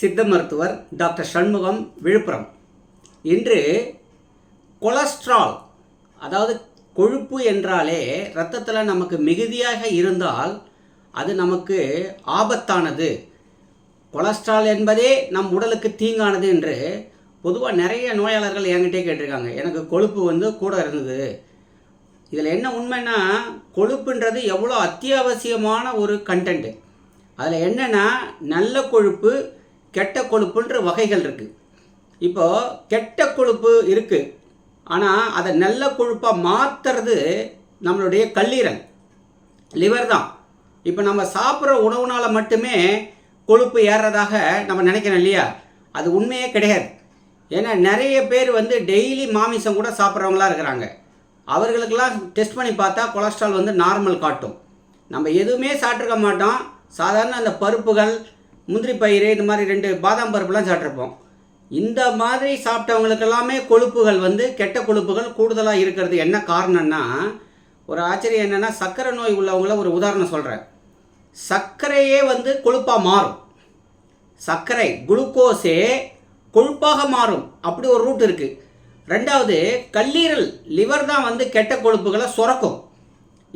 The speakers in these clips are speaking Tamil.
சித்த மருத்துவர் டாக்டர் சண்முகம் விழுப்புரம். இன்று கொலஸ்ட்ரால் அதாவது கொழுப்பு என்றாலே இரத்தத்தில் நமக்கு மிகுதியாக இருந்தால் அது நமக்கு ஆபத்தானது. கொலஸ்ட்ரால் என்பதே நம் உடலுக்கு தீங்கானது என்று பொதுவாக நிறைய நோயாளர்கள் என்கிட்டே கேட்டிருக்காங்க. எனக்கு கொழுப்பு வந்து கூட இருந்தது. இதில் என்ன உண்மைன்னா கொழுப்புன்றது எவ்வளோ அத்தியாவசியமான ஒரு கண்டென்ட்டு அதில் என்னென்னா நல்ல கொழுப்பு கெட்ட கொழுப்புன்ற வகைகள் இருக்குது இப்போது கெட்ட கொழுப்பு இருக்குது ஆனால் அதை நல்ல கொழுப்பாக மாற்றுறது நம்மளுடைய கல்லீரல் லிவர் தான். இப்போ நம்ம சாப்பிட்ற உணவுனால் மட்டுமே கொழுப்பு ஏறுறதாக நம்ம நினைக்கிறோம் இல்லையா? அது உண்மையே கிடையாது. ஏன்னா நிறைய பேர் வந்து டெய்லி மாமிசம் கூட சாப்பிட்றவங்களா இருக்கிறாங்க. அவர்களுக்கெல்லாம் டெஸ்ட் பண்ணி பார்த்தா கொலஸ்ட்ரால் வந்து நார்மல் காட்டும். நம்ம எதுவுமே சாப்பிட்ருக்க மாட்டோம். சாதாரண அந்த பருப்புகள் முந்திரி பயிறு இந்த மாதிரி ரெண்டு பாதாம் பருப்புலாம் சாப்பிட்ருப்போம். இந்த மாதிரி சாப்பிட்டவங்களுக்கு எல்லாமே கொழுப்புகள் வந்து கெட்ட கொழுப்புகள் கூடுதலாக இருக்கிறது. என்ன காரணம்னா ஒரு ஆச்சரியம் என்னென்னா சர்க்கரை நோய் உள்ளவங்கள ஒரு உதாரணம் சொல்கிறேன் சர்க்கரையே வந்து கொழுப்பாக மாறும். சர்க்கரை குளுக்கோஸே கொழுப்பாக மாறும். அப்படி ஒரு ரூட் இருக்குது ரெண்டாவது கல்லீரல் லிவர் தான் வந்து கெட்ட கொழுப்புகளை சுரக்கும்.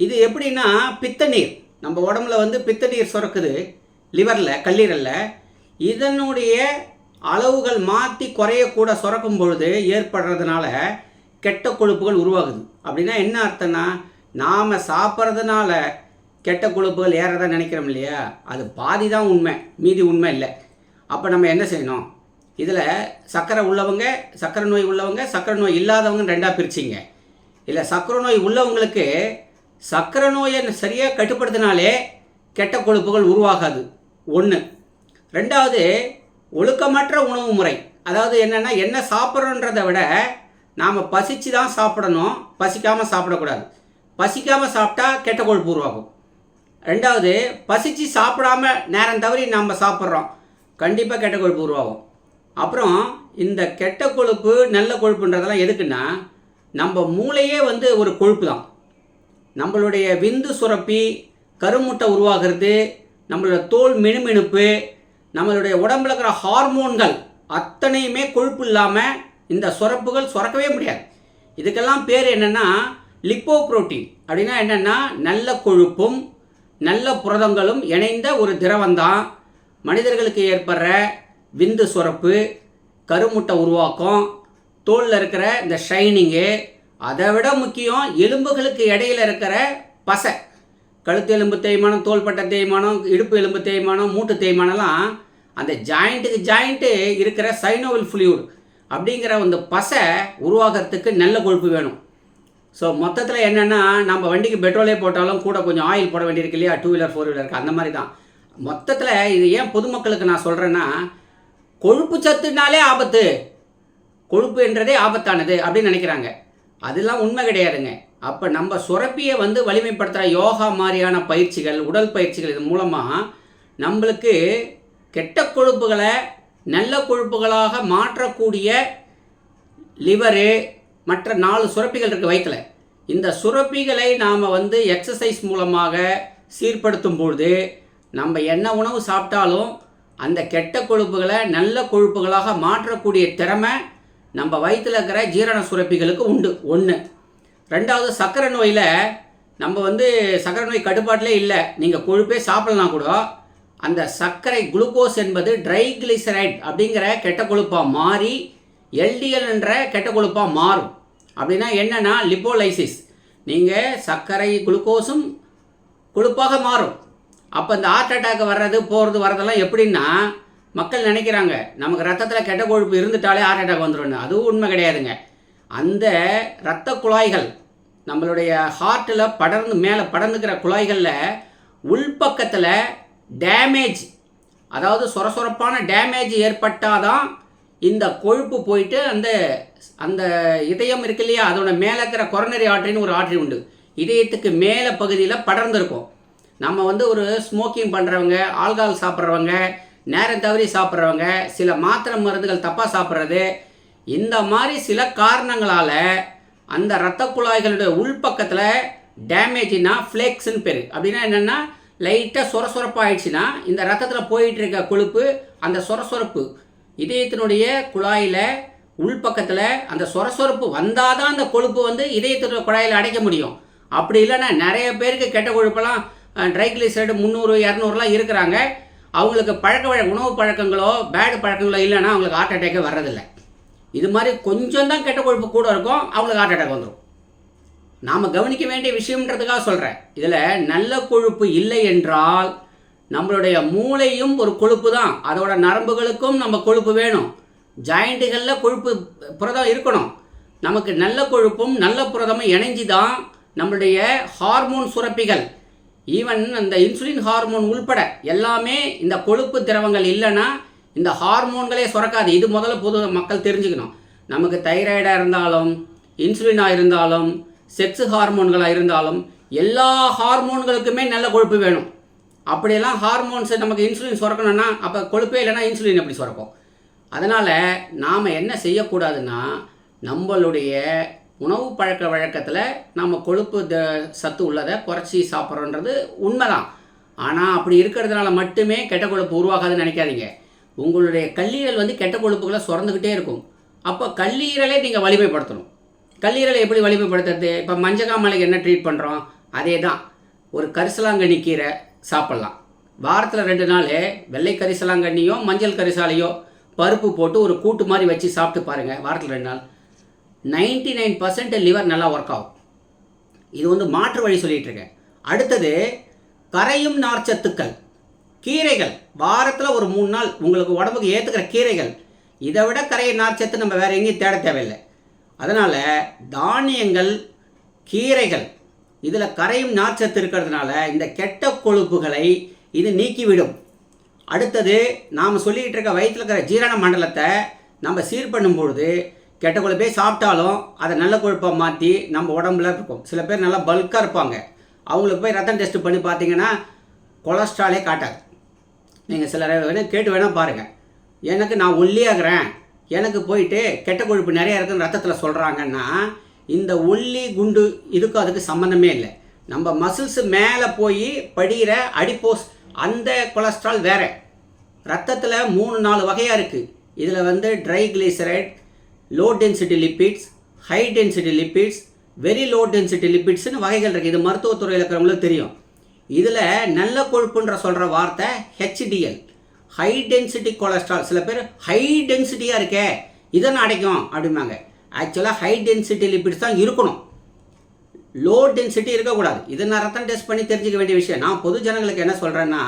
இது எப்படின்னா பித்த நீர் நம்ம உடம்புல வந்து பித்த நீர் சுரக்குது. லிவரில் கல்லீரலில் இதனுடைய அளவுகள் மாற்றி குறையக்கூட சுரக்கும் பொழுது ஏற்படுறதுனால கெட்ட கொழுப்புகள் உருவாகுது. அப்படின்னா என்ன அர்த்தம்னா நாம் சாப்பிட்றதுனால கெட்ட கொழுப்புகள் ஏறதா நினைக்கிறோம் இல்லையா? அது பாதி தான் உண்மை. மீதி உண்மை இல்லை. அப்போ நம்ம என்ன செய்யணும்? இதில் சர்க்கரை உள்ளவங்க சர்க்கரை நோய் உள்ளவங்க சர்க்கரை நோய் இல்லாதவங்க ரெண்டாக பிரிச்சிங்க. இல்லை சர்க்கரை நோய் உள்ளவங்களுக்கு சர்க்கரை நோயை சரியாக கட்டுப்படுத்தினாலே கெட்ட கொழுப்புகள் உருவாகாது. ஒன்று ரெண்டாவது ஒழுக்கமற்ற உணவு முறை. அதாவது என்னென்னா என்ன சாப்பிட்றோன்றதை விட நாம் பசிச்சு தான் சாப்பிடணும். பசிக்காமல் சாப்பிடக்கூடாது. பசிக்காமல் சாப்பிட்டா கெட்ட கொழுப்பு உருவாகும் ரெண்டாவது பசிச்சு சாப்பிடாம நேரம் தவறி நம்ம சாப்பிட்றோம். கண்டிப்பாக கெட்ட கொழுப்பு உருவாகும் அப்புறம் இந்த கெட்ட கொழுப்பு நல்ல கொழுப்புன்றதெல்லாம் எதுக்குன்னா நம்ம மூளையே வந்து ஒரு கொழுப்பு தான் நம்மளுடைய விந்து சுரப்பி கருமுட்டை உருவாகிறது நம்மளோட தோல் மினுமினுப்பு நம்மளுடைய உடம்புல இருக்கிற ஹார்மோன்கள் அத்தனையுமே கொழுப்பு இல்லாமல் இந்த சுரப்புகள் சுரக்கவே முடியாது. இதுக்கெல்லாம் பேர் என்னென்னா லிப்போ புரோட்டீன் அப்படின்னா என்னென்னா நல்ல கொழுப்பும் நல்ல புரதங்களும் இணைந்த ஒரு திரவம்தான். மனிதர்களுக்கு ஏற்படுற விந்து சுரப்பு கருமுட்டை உருவாக்கம் தோலில் இருக்கிற இந்த ஷைனிங்கு அதை விட முக்கியம் எலும்புகளுக்கு இடையில இருக்கிற பசை. கழுத்து எலும்பு தேய்மானம் தோள்பட்டை தேய்மானம் இடுப்பு எலும்பு தேய்மானம் மூட்டு தேய்மானம்லாம் அந்த ஜாயிண்ட்டுக்கு ஜாயிண்ட்டு இருக்கிற சைனோவில் ஃப்ளூயிட் அப்படிங்கிற அந்த பசை உருவாகிறதுக்கு நல்ல கொழுப்பு வேணும். ஸோ மொத்தத்தில் என்னென்னா நம்ம வண்டிக்கு பெட்ரோலே போட்டாலும் கூட கொஞ்சம் ஆயில் போட வேண்டியிருக்கு இல்லையா? டூ வீலர் ஃபோர் வீலருக்கு அந்த மாதிரி தான் மொத்தத்தில் இது ஏன் பொதுமக்களுக்கு நான் சொல்கிறேன்னா கொழுப்பு சத்துனாலே ஆபத்து. கொழுப்பு என்றதே ஆபத்தானது அப்படின்னு நினைக்கிறாங்க. அதெல்லாம் உண்மை கிடையாதுங்க. அப்போ நம்ம சுரப்பியை வந்து வலிமைப்படுத்துகிற யோகா மாதிரியான பயிற்சிகள் உடல் பயிற்சிகள் இது மூலமாக நம்மளுக்கு கெட்ட கொழுப்புகளை நல்ல கொழுப்புகளாக மாற்றக்கூடிய லிவரு மற்ற நாலு சுரப்பிகள் இருக்குது வயிற்றில் இந்த சுரப்பிகளை நாம் வந்து எக்ஸசைஸ் மூலமாக சீர்படுத்தும் பொழுது நம்ம என்ன உணவு சாப்பிட்டாலும் அந்த கெட்ட கொழுப்புகளை நல்ல கொழுப்புகளாக மாற்றக்கூடிய திறமை நம்ம வயிற்றில் இருக்கிற ஜீரண சுரப்பிகளுக்கு உண்டு. ஒன்று ரெண்டாவது சர்க்கரை நோயில் நம்ம வந்து சர்க்கரை நோய் கட்டுப்பாட்டிலே இல்லை. நீங்கள் கொழுப்பே சாப்பிடலாம் கூட. அந்த சர்க்கரை குளுக்கோஸ் என்பது ட்ரை கிளிசரைட் அப்படிங்கிற கெட்ட கொழுப்பாக மாறி எல்டிஎல் என்ற கெட்ட கொழுப்பாக மாறும். அப்படின்னா என்னென்னா லிப்போலைசிஸ் நீங்கள் சர்க்கரை குளுக்கோஸும் கொழுப்பாக மாறும். அப்போ இந்த ஹார்ட் அட்டாக் வர்றது போகிறது வரதெல்லாம் எப்படின்னா மக்கள் நினைக்கிறாங்க நமக்கு ரத்தத்தில் கெட்ட கொழுப்பு இருந்துட்டாலே ஹார்ட் அட்டாக் வந்துடும் அதுவும் உண்மை கிடையாதுங்க. அந்த இரத்த குழாய்கள் நம்மளுடைய ஹார்ட்டில் படர்ந்து மேலே படர்ந்துக்கிற குழாய்களில் உள்பக்கத்தில் டேமேஜ் அதாவது சொர சொரப்பான டேமேஜ் ஏற்பட்டாதான் இந்த கொழுப்பு போயிட்டு அந்த அந்த இதயம் இருக்கு இல்லையா அதோட மேலே இருக்கிற கொரோனரி ஆர்டரின்னு ஒரு ஆற்றி உண்டு. இதயத்துக்கு மேலே பகுதியில் படர்ந்துருக்கும். நம்ம வந்து ஒரு ஸ்மோக்கிங் பண்ணுறவங்க ஆல்கஹால் சாப்பிட்றவங்க நேரம் தவறி சாப்பிட்றவங்க சில மாத்திரை மருந்துகள் தப்பாக சாப்பிட்றது இந்த மாதிரி சில காரணங்களால் அந்த இரத்த குழாய்களுடைய உள்பக்கத்தில் டேமேஜ்னா ஃப்ளேக்ஸுன்னு பேர். அப்படின்னா என்னென்னா லைட்டாக சொரசொரப்பாயிடுச்சுன்னா இந்த ரத்தத்தில் போயிட்டு இருக்க கொழுப்பு அந்த சொரசொரப்பு இதயத்தினுடைய குழாயில் உள்பக்கத்தில் அந்த சொரசொரப்பு வந்தால் தான் அந்த கொழுப்பு வந்து இதயத்தினுடைய குழாயில் அடைக்க முடியும். அப்படி இல்லைன்னா நிறைய பேருக்கு கெட்ட கொழுப்பெல்லாம் ட்ரைக்ளிசரைடு முந்நூறு இரநூறுலாம் இருக்கிறாங்க. அவங்களுக்கு பழக்க உணவு பழக்கங்களோ பேடு பழக்கங்களோ இல்லைன்னா அவங்களுக்கு ஹார்ட் அட்டேக்கே வர்றதில்லை. இது மாதிரி கொஞ்சம் தான் கெட்ட கொழுப்பு கூட இருக்கும் அவங்களுக்கு ஹார்ட் அட்டாக் வந்துடும் நாம் கவனிக்க வேண்டிய விஷயம்ன்றதுக்காக சொல்கிறேன் இதில் நல்ல கொழுப்பு இல்லை என்றால் நம்மளுடைய மூளையும் ஒரு கொழுப்பு தான். அதோட நரம்புகளுக்கும் நம்ம கொழுப்பு வேணும். ஜாயிண்ட்டுகளில் கொழுப்பு புரதம் இருக்கணும். நமக்கு நல்ல கொழுப்பும் நல்ல புரதமும் இணைஞ்சு தான் நம்மளுடைய ஹார்மோன் சுரப்பிகள். ஈவன் அந்த இன்சுலின் ஹார்மோன் உள்பட எல்லாமே இந்த கொழுப்பு திரவங்கள் இல்லைன்னா இந்த ஹார்மோன்களே சுரக்காது. இது முதல்ல பொது மக்கள் தெரிஞ்சுக்கணும். நமக்கு தைராய்டாக இருந்தாலும் இன்சுலினாக இருந்தாலும் செக்ஸ் ஹார்மோன்களாக இருந்தாலும் எல்லா ஹார்மோன்களுக்குமே நல்ல கொழுப்பு வேணும். அப்படியெல்லாம் ஹார்மோன்ஸ் நமக்கு இன்சுலின் சுரக்கணும்னா அப்போ கொழுப்பே இல்லைன்னா இன்சுலின் எப்படி சுரக்கும்? அதனால் நாம் என்ன செய்யக்கூடாதுன்னா நம்மளுடைய உணவு பழக்க வழக்கத்தில் நம்ம கொழுப்பு த சத்து உள்ளதை குறைச்சி சாப்பிட்றோன்றது உண்மைதான். ஆனால் அப்படி இருக்கிறதுனால மட்டுமே கெட்ட கொழுப்பு உருவாகாதுன்னு நினைக்காதீங்க. உங்களுடைய கல்லீரல் வந்து கெட்ட கொழுப்புகளை சுரந்துக்கிட்டே இருக்கும். அப்போ கல்லீரலை நீங்கள் வலிமைப்படுத்தணும். கல்லீரலை எப்படி வலிமைப்படுத்துறது? இப்போ மஞ்சக்காமலைக்கு என்ன ட்ரீட் பண்ணுறோம் அதே தான் ஒரு கரிசலாங்கண்ணி கீரை சாப்பிட்லாம். வாரத்தில் ரெண்டு நாள் வெள்ளை கரிசலாங்கண்ணியோ மஞ்சள் கரிசாலையோ பருப்பு போட்டு ஒரு கூட்டு மாதிரி வச்சு சாப்பிட்டு பாருங்கள் வாரத்தில் ரெண்டு நாள். நைன்டி நைன் பர்சன்ட் லிவர் நல்லா ஒர்க் ஆகும். இது வந்து மாற்று வழி சொல்லிகிட்ருக்கேன் இருக்கேன். அடுத்தது கரையும் நார்ச்சத்துக்கள். கீரைகள். வாரத்தில் ஒரு மூணு நாள் உங்களுக்கு உடம்புக்கு ஏற்றுக்கிற கீரைகள். இதை விட கரையை நார்ச்சத்து நம்ம வேறு எங்கேயும் தேட தேவையில்லை. அதனால் தானியங்கள் கீரைகள் இதில் கரையும் நார்ச்சத்து இருக்கிறதுனால இந்த கெட்ட கொழுப்புகளை இது நீக்கிவிடும். அடுத்தது நாம் சொல்லிக்கிட்டு இருக்க வயிற்றில் இருக்கிற ஜீரண மண்டலத்தை நம்ம சீர் பண்ணும் பொழுது கெட்ட கொழுப்பே சாப்பிட்டாலும் அதை நல்ல கொழுப்பை மாற்றி நம்ம உடம்புல இருக்கும். சில பேர் நல்லா பல்காக இருப்பாங்க. அவங்களுக்கு போய் ரத்தம் டெஸ்ட் பண்ணி பார்த்தீங்கன்னா கொலஸ்ட்ராலே காட்டாது. நீங்கள் சிலரை வேணால் கேட்டு வேணால் பாருங்கள் எனக்கு நான் ஒல்லியாகிறேன். எனக்கு போயிட்டு கெட்ட கொழுப்பு நிறைய இருக்குன்னு ரத்தத்தில் சொல்கிறாங்கன்னா இந்த ஒல்லி குண்டு இதுக்கும் அதுக்கு சம்மந்தமே இல்லை. நம்ம மசில்ஸு மேலே போய் படிகிற அடிப்போஸ் அந்த கொலஸ்ட்ரால் வேறு. ரத்தத்தில் மூணு நாலு வகையாக இருக்குது இதில் வந்து triglyceride low density lipids high density lipids very low density லிப்பிட்ஸ்னு வகைகள் இருக்குது இது மருத்துவத்துறையில் இருக்கிறவங்களுக்கு தெரியும். இதில் நல்ல கொழுப்புன்ற சொல்கிற வார்த்தை ஹெச்டிஎல் ஹை டென்சிட்டி கொலஸ்ட்ரால் சில பேர் ஹை டென்சிட்டியாக இருக்கே இதனை அடைக்கும் அப்படிம்பாங்க. ஆக்சுவலாக ஹை டென்சிட்டி லிப்பிட்ஸ் தான் இருக்கணும். லோ டென்சிட்டி இருக்கக்கூடாது. இதை நான் ரத்தம் டெஸ்ட் பண்ணி தெரிஞ்சுக்க வேண்டிய விஷயம். நான் பொது ஜனங்களுக்கு என்ன சொல்கிறேன்னா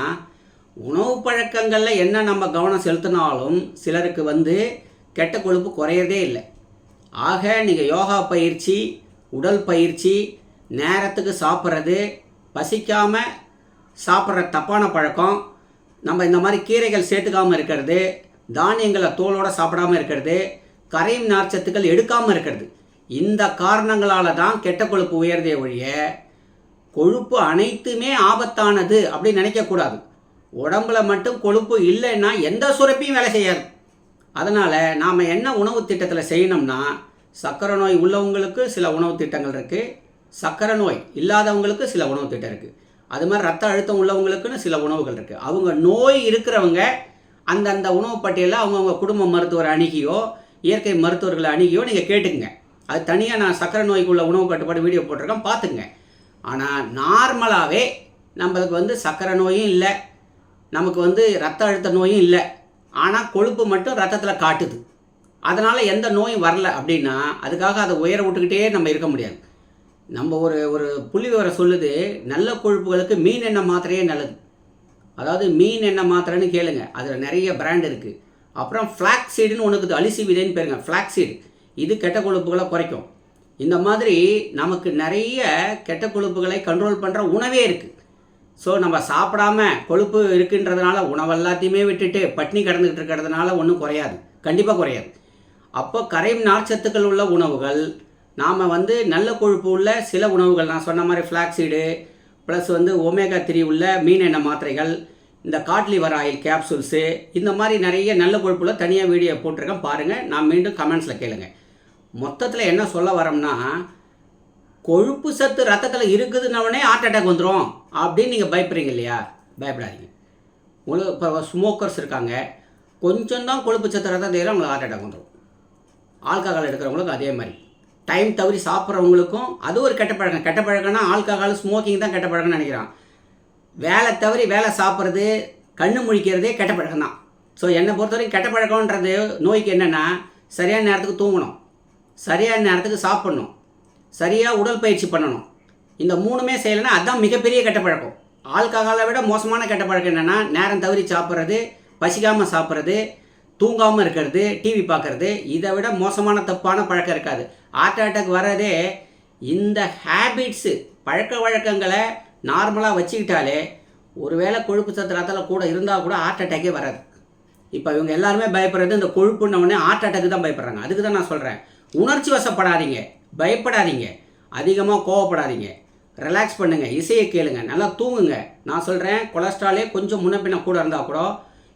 உணவு பழக்கங்களில் என்ன நம்ம கவனம் செலுத்தினாலும் சிலருக்கு வந்து கெட்ட கொழுப்பு குறையிறதே இல்லை. ஆக நீங்கள் யோகா பயிற்சி உடல் பயிற்சி நேரத்துக்கு சாப்பிட்றது பசிக்காமல் சாப்பிட்ற தப்பான பழக்கம் நம்ம இந்த மாதிரி கீரைகள் சேர்த்துக்காமல் இருக்கிறது தானியங்களை தோலோடு சாப்பிடாம இருக்கிறது கரையும் நார்ச்சத்துக்கள் எடுக்காமல் இருக்கிறது. இந்த காரணங்களால் தான் கெட்ட கொழுப்பு உயர்தே ஒழிய கொழுப்பு அனைத்துமே ஆபத்தானது அப்படின்னு நினைக்கக்கூடாது உடம்புல மட்டும் கொழுப்பு இல்லைன்னா எந்த சுரப்பியும் வேலை செய்யாது. அதனால் நாம் என்ன உணவு திட்டத்தில் செய்யணும்னா சர்க்கரை நோய் உள்ளவங்களுக்கு சில உணவு திட்டங்கள் இருக்குது சக்கரை நோய் இல்லாதவங்களுக்கு சில உணவு திட்டம் இருக்குது அது மாதிரி ரத்த அழுத்தம் உள்ளவங்களுக்குன்னு சில உணவுகள் இருக்குது அவங்க நோய் இருக்கிறவங்க அந்தந்த உணவு பட்டியலில் அவங்கவுங்க குடும்ப மருத்துவரை அணுகியோ இயற்கை மருத்துவர்களை அணுகியோ நீங்கள் கேட்டுக்குங்க. அது தனியாக நான் சக்கரை நோய்க்குள்ள உணவு கட்டுப்பாடு வீடியோ போட்டிருக்கேன் பார்த்துங்க ஆனால் நார்மலாகவே நம்மளுக்கு வந்து சக்கரை நோயும் இல்லை நமக்கு வந்து ரத்த அழுத்த நோயும் இல்லை. ஆனால் கொழுப்பு மட்டும் ரத்தத்தில் காட்டுது. அதனால் எந்த நோயும் வரல அப்படின்னா அதுக்காக அதை உயர விட்டுக்கிட்டே நம்ம இருக்க முடியாது. நம்ம ஒரு ஒரு புள்ளி விவரம் சொல்லுது நல்ல கொழுப்புகளுக்கு மீன் எண்ணெய் மாத்திரையே நல்லது. அதாவது மீன் எண்ணெய் மாத்திரைன்னு கேளுங்க அதில் நிறைய பிராண்ட் இருக்குது அப்புறம் ஃப்ளாக் சீடுன்னு அலிசி விதைன்னு பேருங்க ஃப்ளாக்ஸீடு இது கெட்ட கொழுப்புகளை குறைக்கும். இந்த மாதிரி நமக்கு நிறைய கெட்ட கொழுப்புகளை கண்ட்ரோல் பண்ணுற உணவே இருக்குது ஸோ நம்ம சாப்பிடாம கொழுப்பு இருக்குன்றதுனால உணவு எல்லாத்தையுமே விட்டுட்டு பட்னி கிடந்துக்கிட்டு இருக்கிறதுனால ஒன்றும் குறையாது. கண்டிப்பாக குறையாது. அப்போ கரையும் நார்ச்சத்துக்கள் உள்ள உணவுகள் நாம் வந்து நல்ல கொழுப்பு உள்ள சில உணவுகள் நான் சொன்ன மாதிரி ஃப்ளாக்ஸீடு ப்ளஸ் வந்து ஒமேகா த்ரீ உள்ள மீன் எண்ணெய் மாத்திரைகள் இந்த காட்லிவர் ஆயில் கேப்சூல்ஸு இந்த மாதிரி நிறைய நல்ல கொழுப்புல தனியாக வீடியோ போட்டிருக்கேன். பாருங்கள் நான் மீண்டும் கமெண்ட்ஸில் கேளுங்க. மொத்தத்தில் என்ன சொல்ல வரோம்னா கொழுப்பு சத்து ரத்தத்தில் இருக்குதுன்னவனே ஹார்ட் அட்டாக் வந்துடும் அப்படின்னு நீங்கள் பயப்படுறீங்க இல்லையா? பயப்படாதீங்க. உங்களுக்கு இப்போ ஸ்மோக்கர்ஸ் இருக்காங்க கொஞ்சம் தான் கொழுப்பு சத்து ரத்தம் தேவை உங்களுக்கு ஹார்ட் அட்டாக் வந்துடும் ஆல்கஹால் எடுக்கிறவங்களுக்கு அதே மாதிரி. டைம் தவறி சாப்பிட்றவங்களுக்கும் அது ஒரு கெட்ட பழக்கம். கெட்ட பழக்கம்னா ஆல்கஹால் ஸ்மோக்கிங் தான் கெட்ட பழக்கம்னு நினைக்கிறான். வேலை தவறி வேலை சாப்பிட்றது கண்ணு முழிக்கிறதே கெட்ட பழக்கம் தான். ஸோ என்னை பொறுத்தவரைக்கும் கெட்ட பழக்கம்ன்றது நோய்க்கு என்னென்னா சரியான நேரத்துக்கு தூங்கணும். சரியான நேரத்துக்கு சாப்பிட்ணும். சரியாக உடற்பயிற்சி பண்ணணும். இந்த மூணுமே செய்யலைன்னா அதுதான் மிகப்பெரிய கெட்ட பழக்கம். ஆல்கஹாலை விட மோசமான கெட்ட பழக்கம் என்னென்னா நேரம் தவறி சாப்பிட்றது பசிக்காமல் சாப்பிட்றது தூங்காமல் இருக்கிறது டிவி பார்க்குறது இதை விட மோசமான தப்பான பழக்கம் இருக்காது. ஹார்ட் அட்டாக் வர்றதே இந்த ஹேபிட்ஸு பழக்க வழக்கங்களை நார்மலாக வச்சுக்கிட்டாலே ஒருவேளை கொழுப்பு சத்து ரத்தத்தில் கூட இருந்தால் கூட ஹார்ட் அட்டாக்கே வராது. இப்போ இவங்க எல்லாருமே பயப்படுறது இந்த கொழுப்புன்னொடனே ஹார்ட் அட்டாக்கு தான் பயப்படுறாங்க. அதுக்கு தான் நான் சொல்கிறேன் உணர்ச்சி வசப்படாதீங்க. பயப்படாதீங்க. அதிகமாக கோவப்படாதீங்க. ரிலாக்ஸ் பண்ணுங்கள் இசையை கேளுங்க. நல்லா தூங்குங்க. நான் சொல்கிறேன் கொலஸ்ட்ராலே கொஞ்சம் முன்ன பின்ன கூட இருந்தால் கூட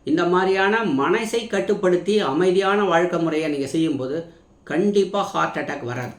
இந்த மாதிரியான மனசை கட்டுப்படுத்தி அமைதியான வாழ்க்கை முறையை நீங்கள் செய்யும்போது கண்டிப்பாக ஹார்ட் அட்டாக் வராது.